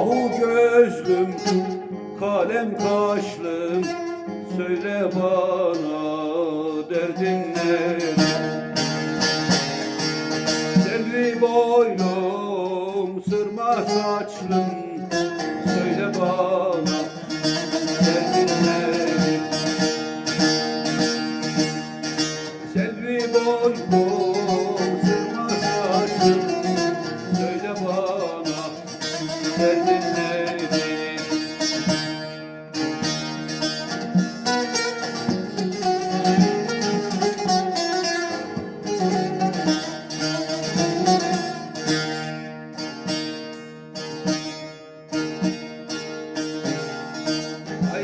Ahu gözlüm, kalem kaşlım Söyle bana derdin ne? Selvi boylum, sırma saçlım Söyle bana derdin ne? Selvi boylum, sırma saçlım Söyle bana derdin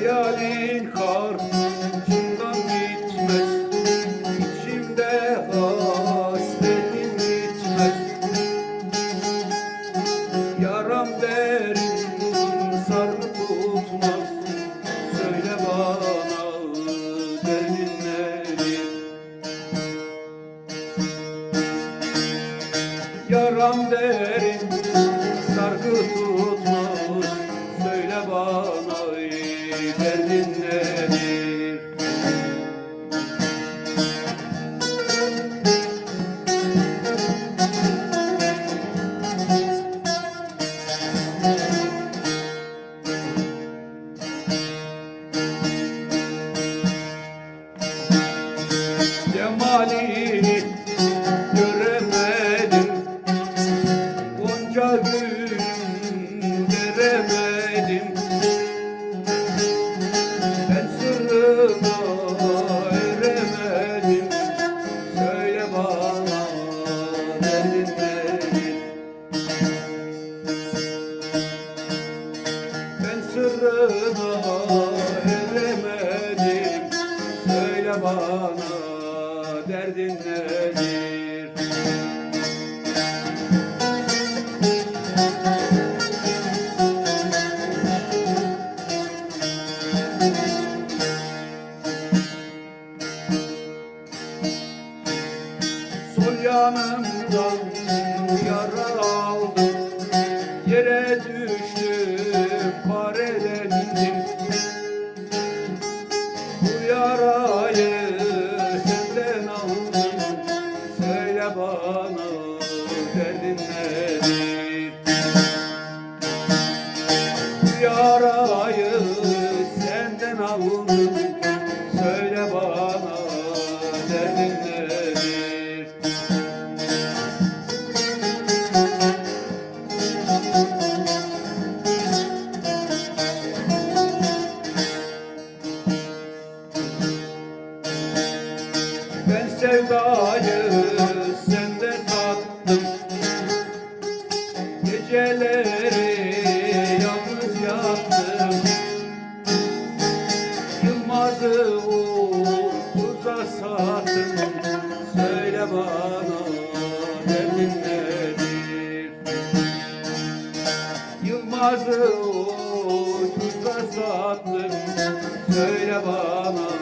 Hayalin karşımdan gitmez İçimde hasretin bitmez. Yaram derin sarı tutmaz. Söyle bana derdin nedir Yaram derin sargı tutmuş sırrına eremedim Söyle bana derdin nedir? Sol yanımdan yara Bu yarayı senden aldım. Söyle bana derdin nedir Bu yarayı senden aldım. Söyle bana Ben sevdayı senden tattım Geceleri yalnız yattım. Yılmaz'ı uza sattım. Söyle bana derdin nedir? Yılmaz'ı uza sattım. Söyle bana